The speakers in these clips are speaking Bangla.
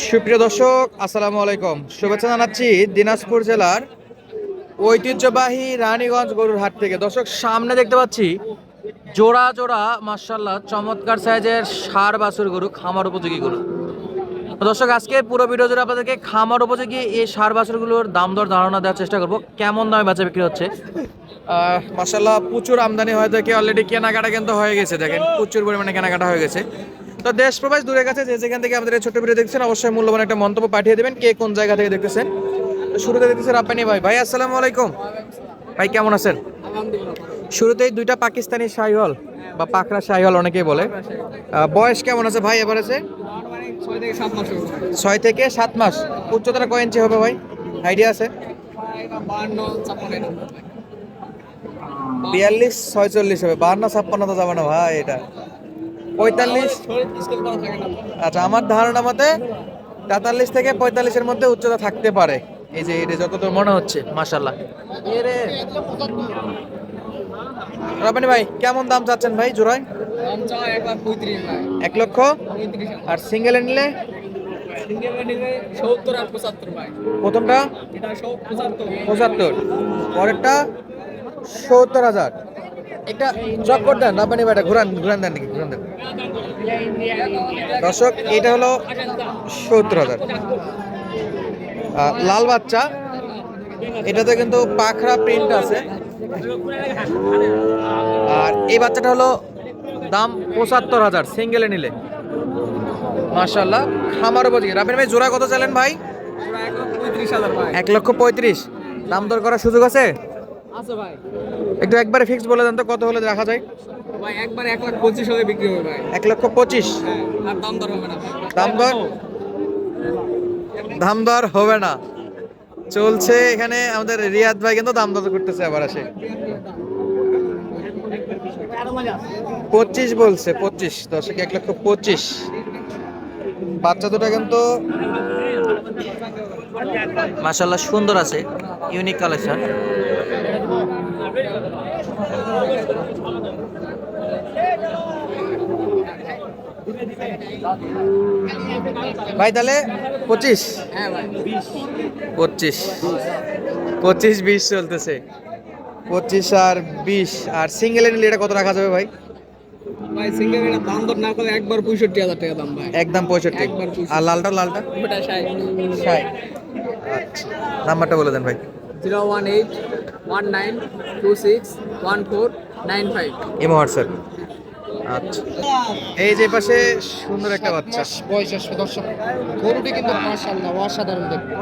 সুপ্রিয় দর্শক, আসসালামু আলাইকুম। শুভেচ্ছা জানাচ্ছি দিনাজপুর জেলার ঐতিহ্যবাহী রানীগঞ্জ গরুর হাট থেকে। দর্শক, সামনে দেখতে পাচ্ছি, জোড়া জোড়া মার্শাল্লাহ চমৎকার সাইজের সার বাছুর গরু, খামার উপযোগী গরু। দর্শক, আজকে পুরো ভিডিও জুড়ে আপনাদেরকে খামার উপযোগী এই সার বাছুরগুলোর দাম দর ধারণা দেওয়ার চেষ্টা করব। কেমন দামে বেচা বিক্রি হচ্ছে? মার্শাল্লাহ প্রচুর আমদানি হয়ে থাকে অলরেডি কেনাকাটা কিন্তু হয়ে গেছে। দেখেন, প্রচুর পরিমাণে কেনাকাটা হয়ে গেছে। তো দেশ প্রবাস দূরের কাছে যে যেখান থেকে আমাদের এই ছোট্ট ভিডিও দেখছেন অবশ্যই মূল্যবান একটা মন্তব্য পাঠিয়ে দেবেন কে কোন জায়গা থেকে দেখতেছেন। শুরুতে দেখতেছেন রাব্বানি ভাই। ভাই আসসালামু আলাইকুম। ভাই কেমন আছেন? শুরুতেই দুইটা পাকিস্তানি শাহিওয়াল বা পাকড়া শাহিওয়াল অনেকেই বলে। বয়স কেমন আছে ভাই এবার আছে? ছয় থেকে সাত মাস। উচ্চতাটা কয় ইঞ্চি হবে ভাই? আইডিয়া আছে? বিয়াল্লিশ ছয়চল্লিশ হবে। বাহান্ন ছাপ্পান্ন তো যাবে না ভাই এটা। পঁয়তাল্লিশ। আচ্ছা আমার ধারণা মতে তেতাল্লিশ থেকে পঁয়তাল্লিশের মধ্যে উচ্চতা থাকতে পারে। এই যে এটা যতদূর মনে হচ্ছে মাশাল্লাহ এরে রবানি ভাই, কেমন দাম চাচ্ছেন ভাই জোড়ায়? এক লক্ষ। আর সিঙ্গেলে নিলে? প্রথমটা? পঁচাত্তর। পরেরটা? সত্তর হাজার। একটা চক করে দেন রাব্বানি ভাইটা ঘুরান ঘুরান দেন নাকি ঘুরান দেন। দর্শক এটা হলো সত্তর হাজার। লাল বাচ্চা এটাতে কিন্তু পাখরা প্রিন্ট আছে। আর এই বাচ্চাটা হলো দাম পঁচাত্তর হাজার সিঙ্গেলে নিলে। মার্শাল্লাহ খামার উপযোগী। রাবেন ভাই জোড়া কত চালেন ভাই? ভাই। এক লক্ষ পঁয়ত্রিশ। দাম দর করার সুযোগ আছে? আছে ভাই। একটু একবারে ফিক্স বলে দেন তো কত হলে রাখা যায়? ভাই একবার এক লাখ পঁচিশ হলে বিক্রি হবে ভাই। এক লক্ষ পঁচিশ? হ্যাঁ আর দাম দর হবে না দাম দর? দাম দর হবে না। চলছে এখানে আমাদের রিয়াদ ভাই কিন্তু দাম দর করতেছে আবার আসে। পঁচিশ বলছে পঁচিশ দর্শক এক লক্ষ পঁচিশ। বাচ্চা দুটা কিন্তু মাসাল্লাহ সুন্দর আছে ইউনিক কালেকশন। ভাই তাহলে পঁচিশ? হ্যাঁ পঁচিশ। পঁচিশ বিশ চলতেছে। পঁচিশ আর বিশ। আর সিঙ্গেলে নিলে এটা কত রাখা যাবে ভাই? ভাই সিঙ্গেল এটা দাম দর না করে একবার পঁয়ষট্টি হাজার টাকা দাম ভাই। একদম পঁয়ষট্টি। একবার আর লালটা লালটা? ওটা ষাট। ষাট। আচ্ছা। নাম্বারটা বলে দেন ভাই। Zero one eight one nine two six one four nine five. WhatsApp. আচ্ছা। এই যে পাশে সুন্দর একটা বাচ্চা। বয়স আসবে দর্শক। গরুটি কিন্তু মাশাআল্লাহ অসাধারণ দেখতে।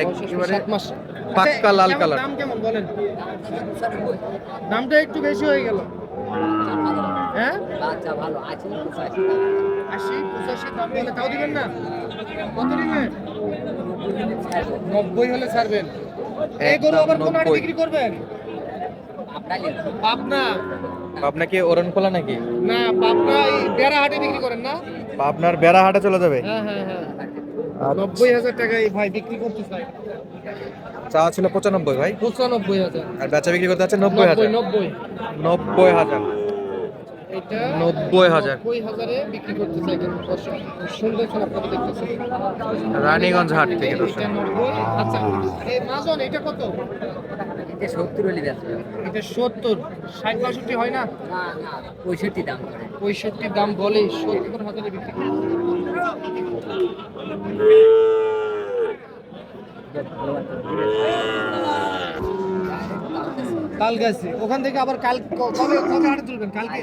একেবারে মাস। পাক্কা লাল কালার। দাম কেমন বলেন? দামটা একটু বেশি হয়ে গেল। হ্যাঁ? বাচ্চা ভালো আছে আশি পঁচাশি দাম বলে তাও দিবেন না? কত দিবেন? নব্বই হলে ছাড়বেন। এই গরু আবার কোন। বিক্রি করবেন? পাবনা আপনাকে ওরন খোলা নাকি? না পাবনা এই বেড়া হাটে বিক্রি করেন না? আপনার বেড়া হাটে চলে যাবে? হ্যাঁ হ্যাঁ হ্যাঁ। নব্বই হাজার টাকায় ভাই বিক্রি করতে চাই চাওয়া ছিল পঁচানব্বই ভাই? পঁচানব্বই হাজার। আর বেচা বিক্রি করতে আছে নব্বই হাজার। নব্বই নব্বই হাজার। নব্বই হাজার। রানীগঞ্জ হাট থেকে আচ্ছা কত? এটা সত্তর হলে বেচবে। এটা সত্তর। ষাট বাষট্টি হয় না? পঁয়ষট্টি দাম পঁয়ষট্টি দাম বলে সত্তর হাজারে বিক্রি করে। কাল গেছে ওখান থেকে আবার কাল কবে কবে হাটে তুলবেন? কালকে?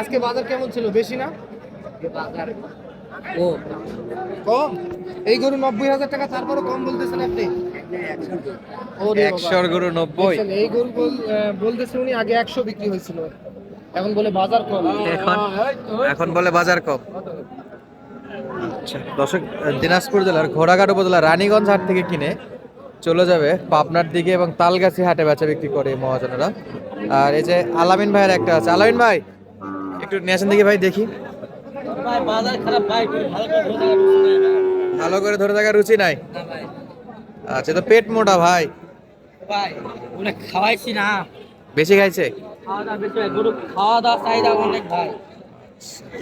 আজকে বাজার কেমন ছিল? বেশি না? বাজার ও কম? এই গরু নব্বই হাজার টাকা তারপরে কম বলতেছেন আপনি। একশোর গরু নব্বই। এই গরু বলতেছে উনি আগে একশো বিক্রি হয়েছিল। এখন বলে বাজার কম। এখন এখন বলে বাজার কম। আচ্ছা দর্শক দিনাজপুর জেলার ঘোড়াঘাট উপজেলা রানীগঞ্জ হাট থেকে কিনে চলে যাবে পাবনার দিকে এবং তালগাছি হাটে বেচা বিক্রি করে মহাজনেরা। আর এই যে আলামিন ভাইয়ের একটা আছে। আলামিন ভাই একটু নিয়ে আসেন দেখি ভাই দেখি। বাজার খারাপ ভাই ভালো করে ধরে থাকার রুচি নাই? আচ্ছা তো পেট মোটা ভাই। ভাই ওটা খাওয়াইছি না। বেশি খাইছে? খাওয়া দাওয়া বেশি গরু খাওয়া দাওয়া চাহিদা অনেক ভাই।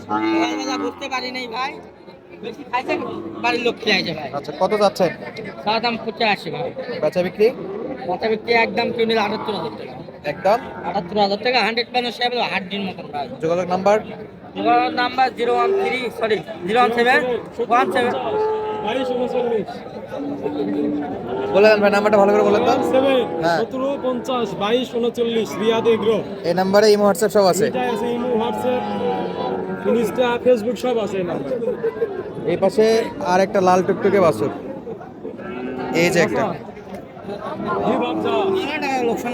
সকালবেলা বুঝতে পারি নাই ভাই। বেশি খাইছে বাড়ির লোক খেয়ে ভাই। আচ্ছা কত যাচ্ছেন? তার দাম পঁচাশি আসে ভাই। বেচা বিক্রি? ব্যক্তি একদম কেউ নিলে আটাত্তর হাজার টাকা। একদম? আটাত্তর হাজার টাকা হান্ড্রেড পার্সেন্ট সাহেব হাড্ডির মতন ভাই। যোগাযোগ number? Mobile number zero one three sorry zero one seven one seven. বলে দেন ভাই নাম্বারটা ভালো করে বলেন তো। হ্যাঁ। সতেরো পঞ্চাশ বাইশ উনচল্লিশ রিয়াদ এগ্রো এই নাম্বারে ইমো হোয়াটসঅ্যাপ সব আছে। আছে ইমো হোয়াটসঅ্যাপ ইনস্টা ফেসবুক সব আছে এই নাম্বার। এই পাশে আর একটা লাল টুকটুকে এই যে একটা।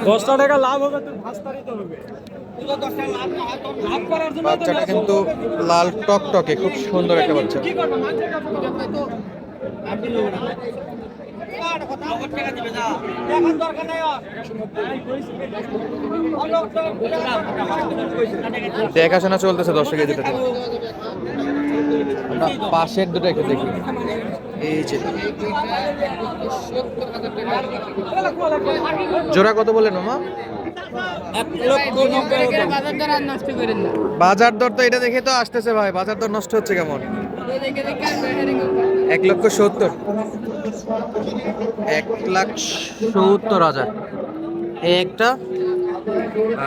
দশটা টাকা লাভ হবে তোর বাচ্চাটা কিন্তু লাল টকটকে খুব সুন্দর একটা বাচ্চা। দেখাশোনা চলতেছে দর্শক এই দুটো আমরা পাশের দুটো একটু দেখি জোড়া কত বলেন মামা বাজার দর তো এটা দেখে তো আসতেছে ভাই, বাজার দর নষ্ট হচ্ছে কেমন? এক লক্ষ সত্তর। এক লাখ সত্তর হাজার। এই একটা?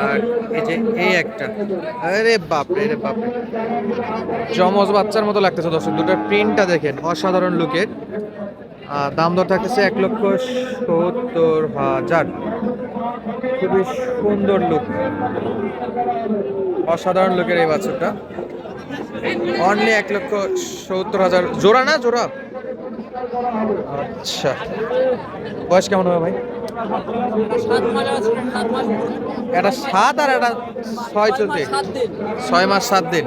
আর এই যে এই একটা। আরে বাপরে রে বাপরে। জমজ বাচ্চার মতো লাগতেছে দর্শক দুটার প্রিন্টটা দেখেন, অসাধারণ লুকের। দাম দর থাকতেছে এক লক্ষ সত্তর হাজার। খুবই সুন্দর লুক। অসাধারণ লুকের এই বাছুরটা অনলি এক লক্ষ সত্তর হাজার। জোড়া না, জোড়া? আচ্ছা। বয়স কেমন হবে ভাই? এটা সাত আর এটা ছয় চলছে। ছয় মাস, সাত দিন।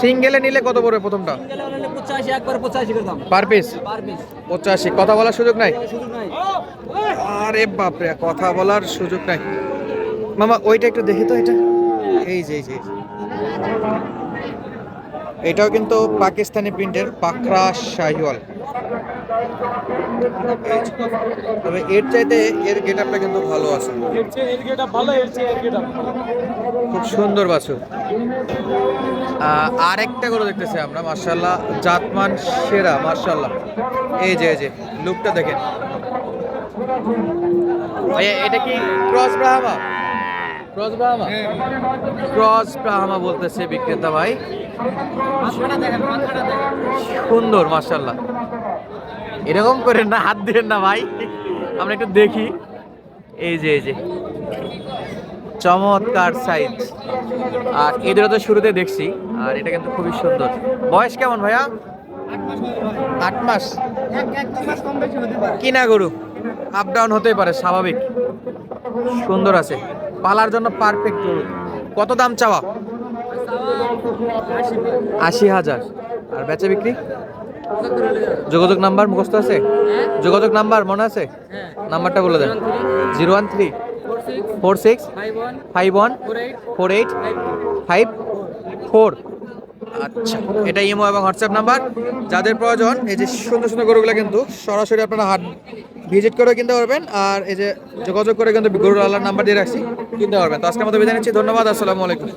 সিঙ্গেলে নিলে কত পড়বে প্রথমটা? Per piece? পঁচাশি। কথা বলার সুযোগ নাই? আরে বাপরে, কথা বলার সুযোগ নাই। মামা, ওইটা একটু দেখি তো এটা। এই যে এই যে। এটাও কিন্তু পাকিস্তানি প্রিন্টের পাখরা শাহিওয়াল। তবে এর চাইতে এর গেটআপটা কিন্তু ভালো আছে। গেটা গেটা খুব সুন্দর বাছুর। আর একটা করে দেখতেছি আমরা মার্শাল্লাহ জাতমান সেরা মার্শাল্লাহ এই যে এই যে লুকটা দেখেন। ভাইয়া এটা কি cross Brahma? Cross Brahma cross Brahma বলতেছে বিক্রেতা ভাই। সুন্দর মার্শাল্লাহ এরকম করে না হাত দিবেন না ভাই। আমরা একটু দেখি। এই যে এই যে। চমৎকার সাইজ। আর এদের তো শুরুতে দেখছি আর এটা কিন্তু খুবই সুন্দর। বয়স কেমন ভাইয়া? আট মাস। কিনা গরু। আপ ডাউন হতেই পারে স্বাভাবিক। সুন্দর আছে। পালার জন্য পারফেক্ট কত দাম চাওয়া? আশি হাজার। আর বেচা বিক্রি? যোগাযোগ নাম্বার মুখস্থ আছে? যোগাযোগ নাম্বার মনে আছে? নাম্বারটা বলে দেন। Zero one three four six five one four eight five four. আচ্ছা এটা ইমো এবং হোয়াটসঅ্যাপ নাম্বার। যাদের প্রয়োজন, এই যে সুন্দর সুন্দর গরুগুলো কিন্তু সরাসরি আপনারা হাট ভিজিট করে কিনতে পারবেন, আর এই যে যোগাযোগ করে কিন্তু গরুর আল্লাহর নাম্বার দিয়ে রাখছি, কিনতে পারবেন। তো আজকে আমাদের বিদায় নিচ্ছি, ধন্যবাদ, আসসালামু আলাইকুম।